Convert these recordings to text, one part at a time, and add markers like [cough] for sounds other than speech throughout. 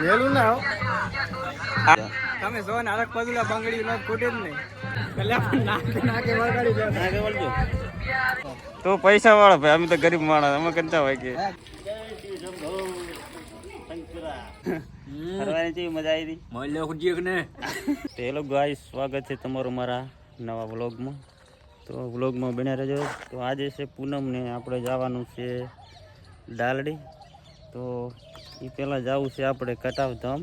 વેલું ના તમે જો ને અલગ પદુલા બંગડી નો ખૂટે જ નહીં. એટલે નાકે નાકે વગાડી દે નાગે વળજો. તો પૈસા વાળા ભાઈ અમે તો ગરીબ માણસ અમે કંચા હોય કે? ફરવાની જેવી મજા આવી હતી? મળ્યો ને. હેલો ગાઈસ સ્વાગત છે તમારું મારા નવા વ્લોગમાં. તો વ્લોગમાં બન્યા રહેજો. તો આજે છે પૂનમને આપણે જવાનું છે ડાલડી. તો એ પહેલાં જવું છે આપણે કટાવ ધામ.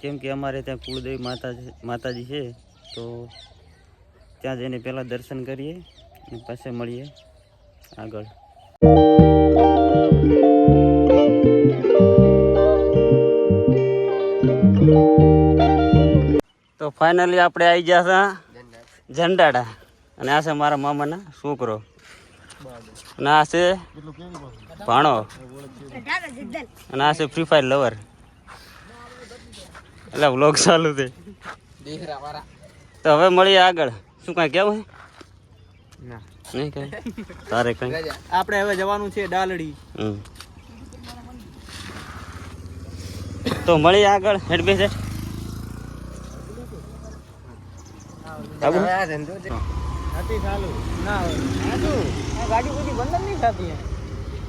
કેમ કે અમારે ત્યાં કુળદેવી માતાજી માતાજી છે તો ત્યાં જઈને પહેલાં દર્શન કરીએ અને પાસે મળીએ આગળ. તો ફાઇનલી આપણે આવી ગયા હતા ઝંડાડા અને આ છે મારા મામાના છોકરો. અને આ છે ભાણો. અને આ છે ફ્રી ફાયર લવર એટલે વ્લોગ ચાલુ છે. તો હવે મળીએ આગળ. શું કાંઈ કેવું નહીં કઈ? તારે કઈ? આપણે હવે જવાનું છે ડાલડી. તો મળીએ આગળ. હેડ બે હેડ આવું? હતી ચાલુ. ના આજુ આ ગાડી બધી બંધ જ નહીં થતી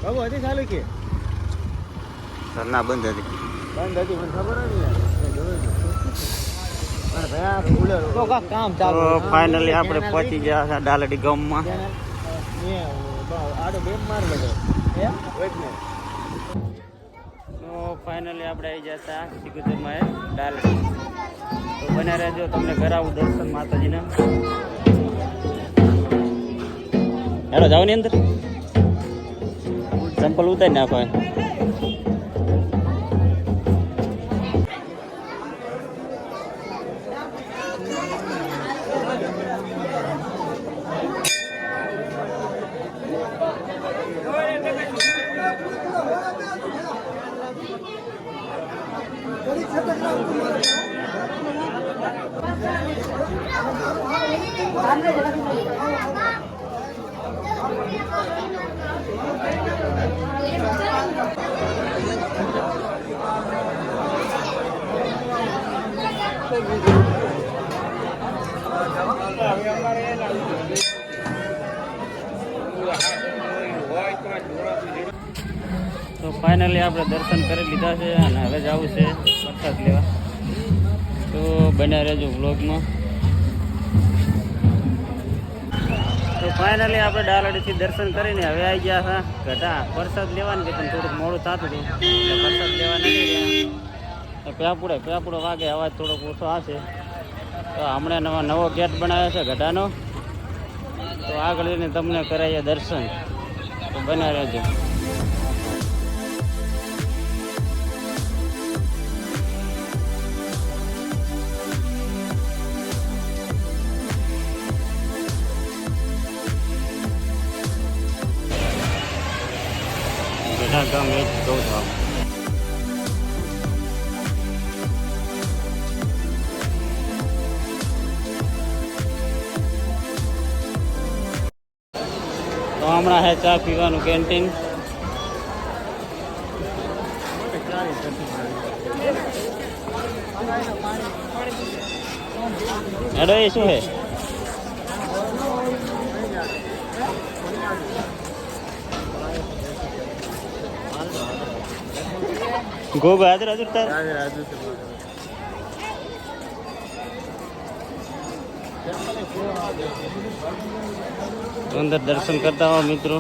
બાબુ હતી ચાલુ કે? સર ના બંધ હતી. બંધ હતી મને ખબર નથી ફાઇનલી આપણે પહોંચી ગયા છે ડાલડી ગામમાં. આડો બેમ માર બધો હે વેટ ને તો ફાઇનલી આપણે આવી હતા એ ડાલડી તો બને રહેજો તમને કરાવું દર્શન માતાજીના. હેલો જાઓ ની અંદર ચંપલ ઉતારી નાખો એ. તો ફાઇનલી આપણે દર્શન કરી લીધા છે અને હવે જવું છે પ્રસાદ લેવા. તો બન્યા રહેજો વ્લોગમાં. તો ફાઇનલી આપણે ડાલડીથી દર્શન કરીને હવે આવી ગયા હતા. ઘટા પ્રસાદ લેવાનું કે પણ થોડુંક મોડું થતું હતું. પ્રસાદ લેવા નથી પ્યાપુડે, પ્યાપુડો વાગે, અવાજ થોડોક ઓછો આવશે. તો હમણાં નવા, નવો ગેટ બનાવ્યો છે ઘટાનો. તો આગળ જઈને તમને કરાવીએ દર્શન. તો બન્યા રહેજો. ગૌધામ તો હમણાં હે ચા પીવાનું કેન્ટીન. હેડો એ શું હે? ગોગો હાજર હાજર તાર? તો અંદર દર્શન કરતા હો મિત્રો.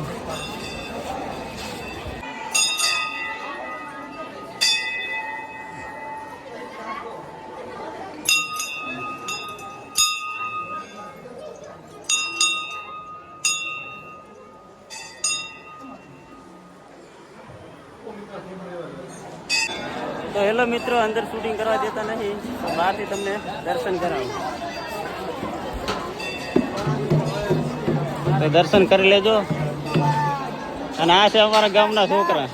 તો હેલો મિત્રો, અંદર શૂટિંગ કરવા દેતા નથી તો બહારથી તમને દર્શન કરાવું. તો દર્શન કરી લેજો. અને આ છે અમારા ગામના છોકરા.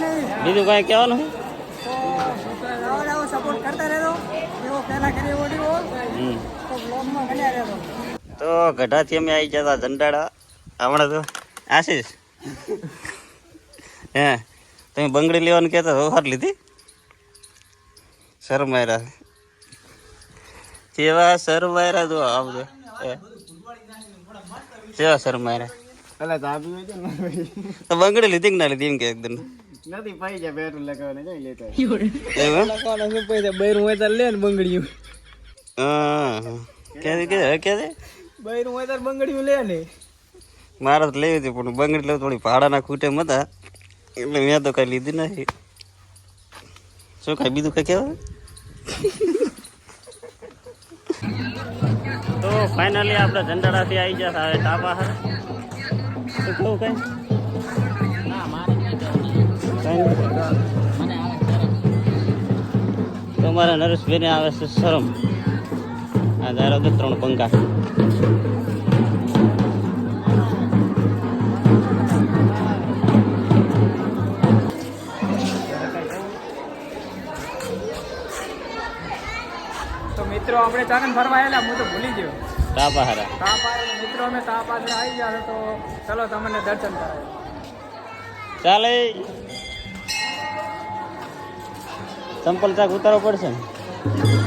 નહીં બીજું કઈ કહેવાનું? તો આવો આવો સપોર્ટ કરતા રહેજો. એવો પહેલા કરી ઓડિયો હમ. તો બ્લોગમાં બન્યા રહેજો. તો ગઢાથી અમે આવી ગયા હતા જંડાળા. હમણાં તો. આશીષ. હે. તમે બંગડી લેવાનું કહેતા તો હાર લીધી? શરમાયરા જેવા શરમાયરા જો આમ જો. જેવા શરમાયરા પેલા તો આપી તો બંગડી લીધી કે ના લીધી એમ કે એકદમ નથી પૈસા બેરું લગાવને જઈ લેતા? લખવાના શું પૈસા બૈરું હોય તો લે ને બંગડીયું. હા કે બૈરું હોય તો બંગડીયું લે ને. મારે તો લેવી હતી પણ બંગડી લેવું થોડી ભાડાના ખૂટે હતા. એટલે મેં તો કઈ લીધી નથી. શું કઈ બીજું કઈ કહેવાય તો ફાઇનલી આપણે ઝંડાળાથી આવી ગયા હવે ટાપા શું કહું કઈ? તો મારા નરેશભાઈને આવે છે શરમ. આ ધારો તો ત્રણ પંખા. તો મિત્રો આપણે ચાકન ફરવા આવેલા હું તો ભૂલી ગયો. ટાપા હારા તાપ આવે મિત્રો અમે તાપ આજે આવી ગયા તો ચલો તમને દર્શન કરાય ચાલે. ચંપલ ચાક ઉતારવો પડશે. ને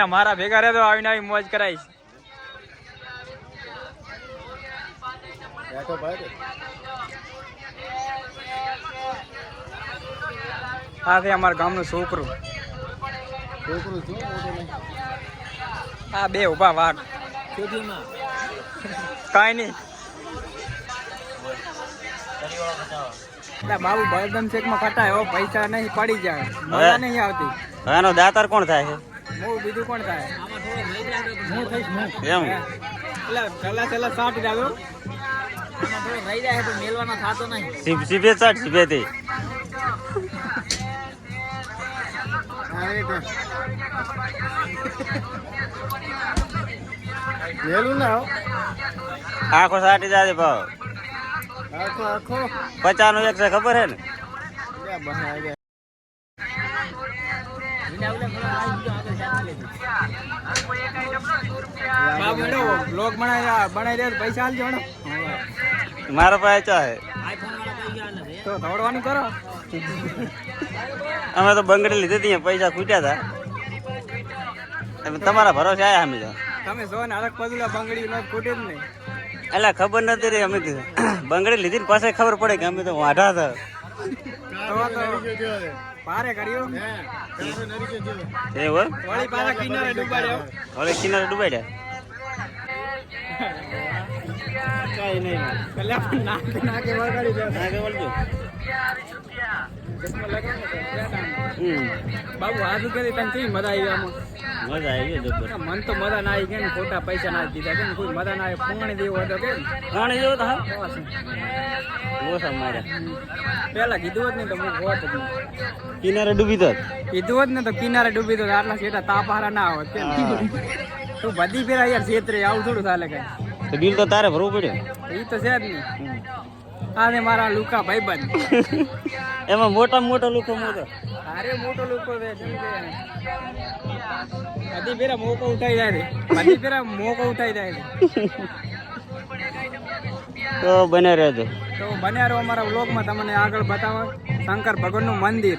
એટલે મારા ભેગા રહેતો આવીને આવી મોજ કરાઈશ આ છે અમારા ગામનું છોકરું. આ બે ઊભા વાઘ. કાંઈ નહીં. એટલે બાબુ બલદમ શેકમાં ખટાય હો પૈસા નહીં પડી જાય. મજા નહીં આવતી. એનો દાતાર કોણ થાય છે? હું બીજું કોણ થાય? હું થઈશ હું. એમ? એટલે પેલા પેલા સાટ જાગો રહી જાય તો મેલવાનો થતો નહીં. સીપ સીપે ચાટથી આખો સાટી જાય ભાવ. આખો આખો. પચાસનું એક છે ખબર હે ને? બ્લોગ બનાવી. બનાવી દે પૈસા આલજો હેડો. મારો પાસે ચા તો દોડવાનું કરો. અમે તો બંગડી લીધી હતી પૈસા ખૂટ્યા હતા. તમારા ભરોસે આયા અમે તો. તમે જો ને અલગ પદુલા બંગડી નો ખૂટે જ નહીં. એટલે ખબર નથી રહી અમે બંગડી લીધી ને પાસે ખબર પડે કે અમે તો વાઢા હતા. પારે કર્યું. એવું વળી પાછા કિનારે ડૂબાડ્યો. હવે કિનારે ડૂબાડ્યા? કઈ નહીં. પેલા નાકે નાકે વગાડી દે. નાગે વળજો ચશ્મા લગાવો બાબુ આજુ કરી તને કેવી મજા આવી આમાં? મજા આવી જબર. મન તો મજા ના આવી કે ને ખોટા પૈસા ના દીધા કે કોઈ મજા ના આવી ફોન દેવો હતો કે. પાણી જેવો તો હા. ઓસા. માર્યા. પેલા કીધું જ ને તો હું હોત કિનારે ડૂબી દોત કીધું જ ને તો કિનારે ડૂબી તો આટલા સેટા તાપારા ના હોત કે. તું બધી ફેરા યાર છેતરે આવું થોડું ચાલે કઈ. તો બિલ તો તારે ભરવું પડ્યું એ તો છે જ નહીં. આ ને મારા લુકા ભાઈબંધ. એમાં મોટા મોટો લુકો મોટો. અરે મોટો લુકો છે કે બધી મોકો ઉઠાઈ જાય રે બધી ફેરા મોકો ઉઠાઈ જાય રે તો બને રહેજો. તો બન્યા રહો અમારા વ્લોગમાં તમને આગળ બતાવો શંકર ભગવાનનું મંદિર.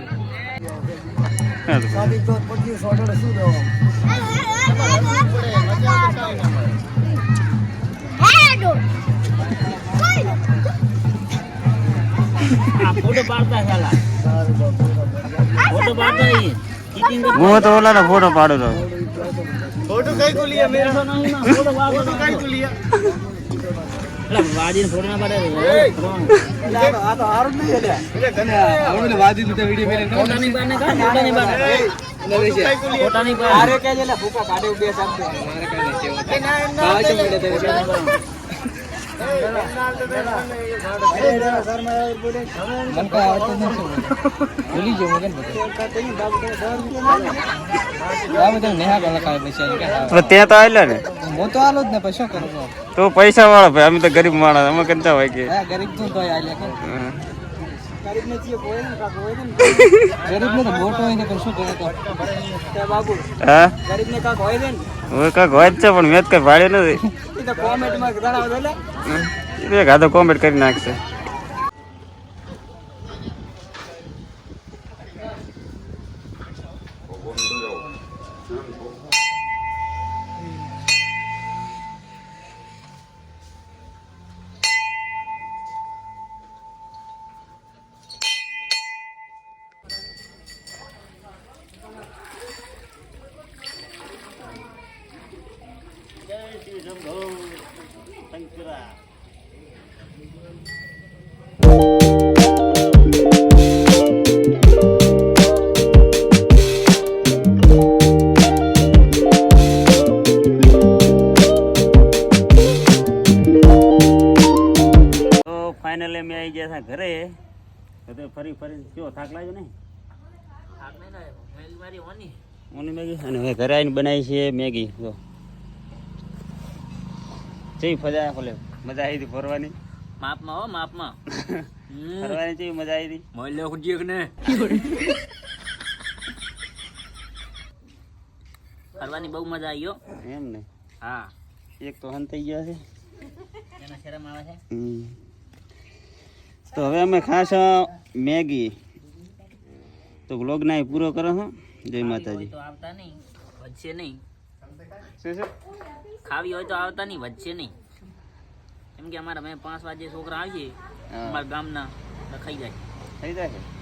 ફોટો પાડતા ચાલા ફોટો પાડતા હું તો ઓલાનો ફોટો પાડું તો ફોટો કઈ કો લિયા મેરા ફોટો ફોટો કઈ કો લિયા વાજી ફોટો ના પાડે આ તો હારું જ નહીં. એટલે તને આવડે વાજી તું વિડિયો મેરે ફોટા ની બાને કા ફોટા ની બાને ફોટાની બાને અરે કે જેલા ભૂકા કાઢે બે સાબ મારે કઈ ના ના ના બાવા ચમ પડે ભૂલી ગયો મગન તો ત્યાં તો આવેલા ને. હું તો આલો જ ને કરું? તો પૈસા વાળા ભાઈ અમે તો ગરીબ માણસ અમે કંચા હોય કે? ગરીબ તું તો આલે કે ગરીબ ને કોઈ કાકો હોય ને ગરીબ ને? તો મોટો હોય ને પણ શું કરે તો બાબુ હા ગરીબ ને કાક હોય ને હવે કાંક હોય છે પણ મેં તો કઈ ભાડે નથી. એ તો કોમેન્ટમાં જણાવો એક હાથો કોમેન્ટ કરી નાખશે. ફાઇનલી અમે આવી ગયા હતા ઘરે. તો તે ફરી ફરી કયો થાક લાગ્યો નહીં? ઓની મેગી? અને હવે ઘરે આવીને બનાવી છે મેગી. જો. ચઈ ફજા ભલે મજા આવી હતી ફરવાની? માપમાં હો માપમાં. [laughs] ફરવાની ચઈ મજા આવી હતી? મળ્યો ખુજી ને. ફરવાની બહુ મજા આવી હો. એમ ને? હા. એક તો હન થઈ ગયા છે. એના શરમ આવે છે? તો હવે અમે ખાસ મેગી. તો બ્લોગ ના પૂરો કરો હો. જય માતાજી. તો આવતા નહીં. વધશે નહીં. શું શું ખાવી હોય તો આવતા નહીં વધશે નહીં. કેમ કે અમારા મેં પાંચ વાગે છોકરા આવીએ. અમારા ગામના ખાઈ જાય. ખાઈ જાય.